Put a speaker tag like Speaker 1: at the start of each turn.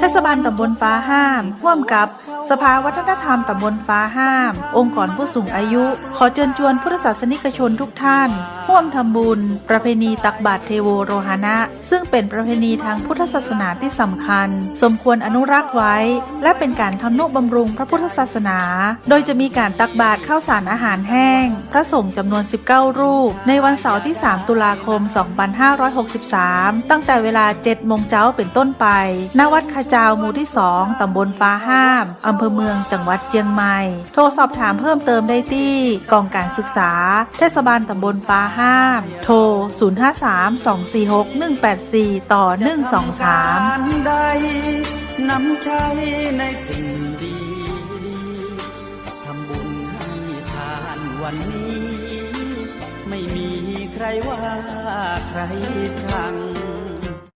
Speaker 1: เทศบาลตำบลฟ้าห้ามร่วมกับสภาวัฒนธรรมตำบลฟ้าห้าม องค์กรผู้สูงอายุ ขอเชิญชวนพุทธศาสนิกชนทุกท่านร่วมทำบุญ ประเพณีตักบาตรเทโวโรหณะ ซึ่งเป็นประเพณีทางพุทธศาสนาที่สำคัญ สมควรอนุรักษ์ไว้ และเป็นการทำนุบำรุงพระพุทธศาสนา โดยจะมีการตักบาตรข้าวสารอาหารแห้ง พระสงฆ์จำนวน 19 รูป ในวันเสาร์ที่ 3 ตุลาคม 2563 ตั้งแต่เวลา7โมงเช้าเป็นต้นไปณวัดขจาวหมู่ที่ 2 ตำบลฟ้าห้าม อำเภอเมืองจังหวัดเชียงใหม่ โทรสอบถามเพิ่มเติมได้ที่กองการศึกษา เทศบาลตำบลฟ้าห้าม โทร 053-246-184 ต่อ 123
Speaker 2: ใดนำใจในสิ่งดีทำบุญให้ทานวันนี้ ไม่มีใครว่าใครชัง